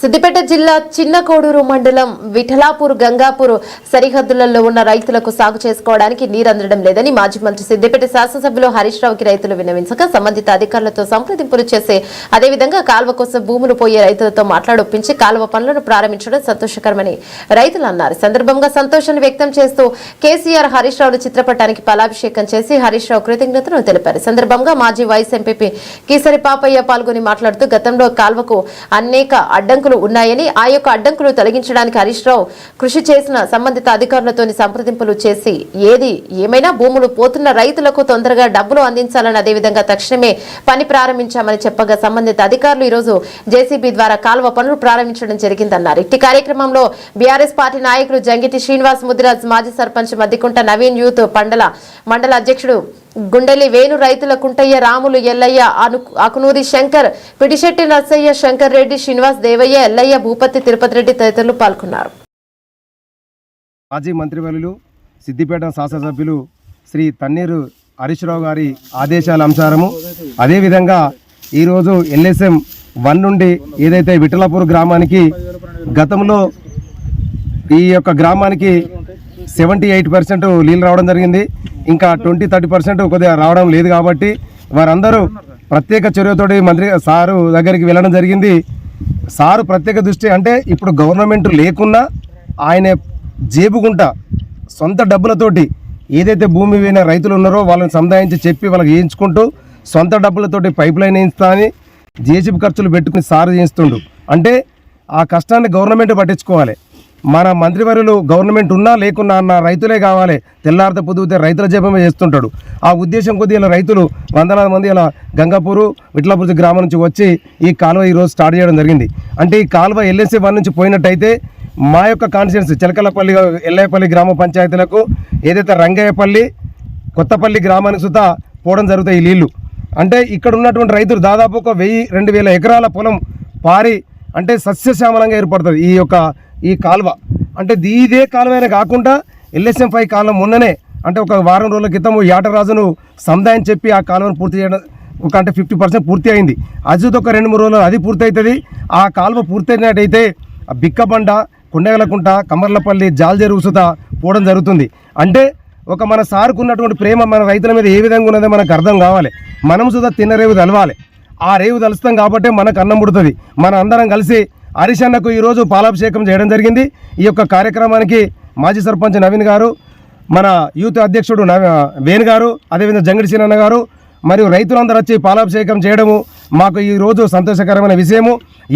సిద్దిపేట జిల్లా చిన్న కోడూరు మండలం విఠలాపూర్ గంగాపూర్ సరిహద్దులలో ఉన్న రైతులకు సాగు చేసుకోవడానికి నీరు అందడం లేదని మాజీ మంత్రి సిద్దిపేట శాసనసభ్యులు హరీష్ రావుకి రైతులు విన్నవించగా సంబంధిత అధికారులతో సంప్రదింపులు చేసి అదేవిధంగా కాల్వ కోసం భూములు పోయే రైతులతో మాట్లాడొప్పించి కాలువ పనులను ప్రారంభించడం సంతోషకరమని రైతులు అన్నారు. సందర్భంగా సంతోషాన్ని వ్యక్తం చేస్తూ కేసీఆర్ హరీష్ రావుల చిత్రపటానికి పలాభిషేకం చేసి హరీష్ రావు కృతజ్ఞతలు తెలిపారు. సందర్భంగా మాజీ వైస్ ఎంపీ కీసరి పాపయ్య పాల్గొని మాట్లాడుతూ గతంలో కాల్వకు అనేక అడ్డంకులు ఉన్నాయని ఆ యొక్క అడ్డంకులు తొలగించడానికి హరీష్ రావు కృషి చేసిన సంబంధిత అధికారులతోని సంప్రదింపులు చేసి ఏది ఏమైనా భూములు పోతున్న రైతులకు తొందరగా డబ్బులు అందించాలని అదేవిధంగా తక్షణమే పని ప్రారంభించామని చెప్పగా సంబంధిత అధికారులు ఈరోజు జేసీబీ ద్వారా కాలువ పనులు ప్రారంభించడం జరిగిందన్నారు. ఇట్టి కార్యక్రమంలో బీఆర్ఎస్ పార్టీ నాయకులు జంగిటి శ్రీనివాస్ ముదిరాజ్ మాజీ సర్పంచ్ మద్దికుంట నవీన్ యూత్ పండల మండల అధ్యక్షుడు గుండెలి వేణు రైతుల కుంటయ్య రాములు ఎల్లయ్య అను అకునూరి శంకర్ పిడిశెట్టి నర్సయ్య శంకర్ రెడ్డి శ్రీనివాస్ దేవయ్య ఎల్లయ్య భూపతి తిరుపతి రెడ్డి తదితరులు పాల్గొన్నారు. మాజీ మంత్రివర్యులు సిద్దిపేట శాసనసభ్యులు శ్రీ తన్నీరు హరీశ్రావు గారి ఆదేశాల అంశారము అదేవిధంగా ఈరోజు ఎల్ఎస్ఎం వన్ నుండి ఏదైతే విఠలాపూర్ గ్రామానికి గతంలో ఈ యొక్క గ్రామానికి సెవెంటీ ఎయిట్ పర్సెంట్ నీళ్ళు రావడం జరిగింది. ఇంకా ట్వంటీ థర్టీ పర్సెంట్ కొద్దిగా రావడం లేదు కాబట్టి వారందరూ ప్రత్యేక చర్యతోటి మంత్రి సారు దగ్గరికి వెళ్ళడం జరిగింది. సారు ప్రత్యేక దృష్టి అంటే ఇప్పుడు గవర్నమెంట్ లేకున్నా ఆయన జేబుకుంటా సొంత డబ్బులతోటి ఏదైతే భూమి పోయిన రైతులు ఉన్నారో వాళ్ళని సముదాయించి చెప్పి వాళ్ళకి వేయించుకుంటూ సొంత డబ్బులతోటి పైప్ లైన్ వేయిస్తామని జేసీబీ ఖర్చులు పెట్టుకుని సారు చేయిస్తుండు. అంటే ఆ కష్టాన్ని గవర్నమెంట్ పట్టించుకోవాలి. మన మంత్రివర్యులు గవర్నమెంట్ ఉన్నా లేకున్నా అన్న రైతులే కావాలి. తెల్లారితే పొద్దుతే రైతుల జపమే చేస్తుంటాడు. ఆ ఉద్దేశం కొద్ది ఇలా రైతులు వందలాది మంది ఇలా గంగాపూరు విట్లాపూర్ గ్రామం నుంచి వచ్చి ఈ కాలువ ఈరోజు స్టార్ట్ చేయడం జరిగింది. అంటే ఈ కాలువ ఎల్ఎస్సీ వన్ నుంచి పోయినట్టయితే మా యొక్క కాన్స్టిట్యున్సీ చిలకలపల్లి ఎల్లయ్యపల్లి గ్రామ పంచాయతీలకు ఏదైతే రంగయ్యపల్లి కొత్తపల్లి గ్రామానికి సుతా పోవడం జరుగుతాయి ఈ నీళ్ళు. అంటే ఇక్కడ ఉన్నటువంటి రైతులు దాదాపు ఒక వెయ్యి రెండు వేల ఎకరాల పొలం పారి అంటే సస్యశ్యామలంగా ఏర్పడుతుంది ఈ యొక్క ఈ కాలువ. అంటే దీ- ఇదే కాలువైనా కాకుండా ఎల్ఎస్ఎం ఫైవ్ కాలం మొన్ననే అంటే ఒక వారం రోజుల క్రితం యాటరాజును సముదాయం చెప్పి ఆ కాలువను పూర్తి చేయడం ఒక అంటే ఫిఫ్టీ పర్సెంట్ పూర్తి అయింది. అజిత్ ఒక రెండు మూడు రోజులు అది పూర్తి అవుతుంది ఆ కాలువ పూర్తయినట్టయితే ఆ బిక్కబండ కొండగలకుంట కమర్లపల్లి జాల్జేరు ఉసుత పోవడం జరుగుతుంది. అంటే ఒక మన సారుకున్నటువంటి ప్రేమ మన రైతుల మీద ఏ విధంగా ఉన్నదో మనకు అర్థం కావాలి. మనం సుధా తిన్న రేవు తలవాలి. ఆ రేవు తలుస్తాం కాబట్టి మనకు అన్నం పుడుతుంది. మన అందరం కలిసి హరీష్ ఈరోజు పాలాభిషేకం చేయడం జరిగింది. ఈ యొక్క కార్యక్రమానికి మాజీ సర్పంచ్ నవీన్ గారు మన యూత్ అధ్యక్షుడు నవ వేణు గారు అదేవిధంగా జంగడి సీనన్న గారు మరియు రైతులందరూ వచ్చి పాలాభిషేకం చేయడము మాకు ఈరోజు సంతోషకరమైన విషయము.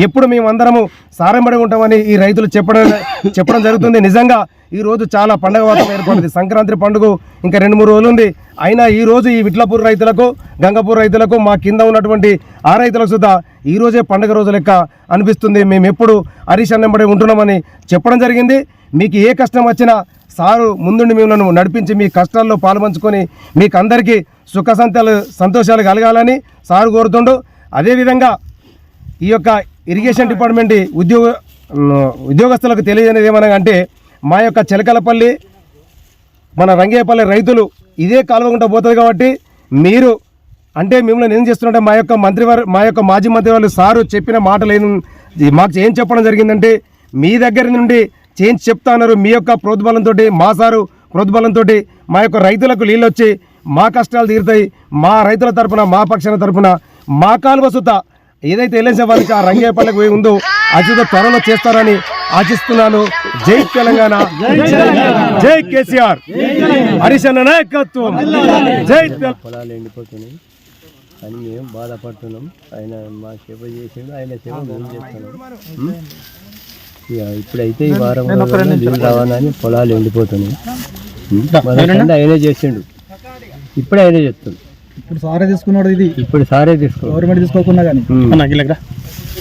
ఎప్పుడు మేమందరము సారంబడి ఉంటామని ఈ రైతులు చెప్పడం చెప్పడం జరుగుతుంది. నిజంగా ఈరోజు చాలా పండగ వాతావరణం ఏర్పడింది. సంక్రాంతి పండుగ ఇంకా రెండు మూడు రోజులు ఉంది. అయినా ఈరోజు ఈ విట్లపూర్ రైతులకు గంగపూర్ రైతులకు మా కింద ఉన్నటువంటి ఆ రైతులకు సుద్ధా ఈరోజే పండగ రోజు లెక్క అనిపిస్తుంది. మేము ఎప్పుడు హరీష్ అన్నంబడి ఉంటున్నామని చెప్పడం జరిగింది. మీకు ఏ కష్టం వచ్చినా సారు ముందుండి మిమ్మల్ని నడిపించి మీ కష్టాల్లో పాల్పంచుకొని మీకు అందరికీ సుఖ సంతాలు సంతోషాలు కలగాలని సారు కోరుతుండు. అదేవిధంగా ఈ యొక్క ఇరిగేషన్ డిపార్ట్మెంట్ ఉద్యోగ ఉద్యోగస్తులకు తెలియజేది ఏమనగా అంటే మా యొక్క చిలకలపల్లి మన రంగేపల్లి రైతులు ఇదే కాలువకుండా పోతుంది కాబట్టి మీరు అంటే మిమ్మల్ని ఏం చేస్తుంటే మా యొక్క మంత్రివారు మా యొక్క మాజీ మంత్రివారు సారు చెప్పిన మాటలు ఏం మాకు ఏం చెప్పడం జరిగిందంటే మీ దగ్గర నుండి చేంజ్ చెప్తా అన్నారు. మీ యొక్క ప్రోద్బలంతో మా సారు ప్రోద్బలంతో మా యొక్క రైతులకు నీళ్ళు వచ్చి మా కష్టాలు తీరుతాయి. మా రైతుల తరపున మా పక్షాల తరపున మా కాలువ సుత ఏదైతే ఎల్ఎన్సీ వాళ్ళకి ఆ రంగేపల్లికి పోయి ఉందో అచ్యుత త్వరలో చేస్తారని ఆశిస్తున్నాను. జై తెలంగాణ. జై కేసీఆర్. హరీష్ అన్న నాయకత్వం. జై తెలంగాణ పొలాలు ఎండిపోతున్నాయి. అని మేము బాధపడుతున్నాం. ఆయన మా సేవ చేసిండు ఆయన సేవ మేము చేస్తున్నాం. ఇప్పుడైతే ఈ వారం నీళ్ళు రావాలని పొలాలు ఎండిపోతున్నాయి. ఆయనే చేసిండు. ఇప్పుడే ఆయనే చేస్తుంది ఇప్పుడు సారే తీసుకున్నాడు ఇది. ఇప్పుడు సారే తీసుకో. గవర్నమెంట్ తీసుకోకుండా కానీ.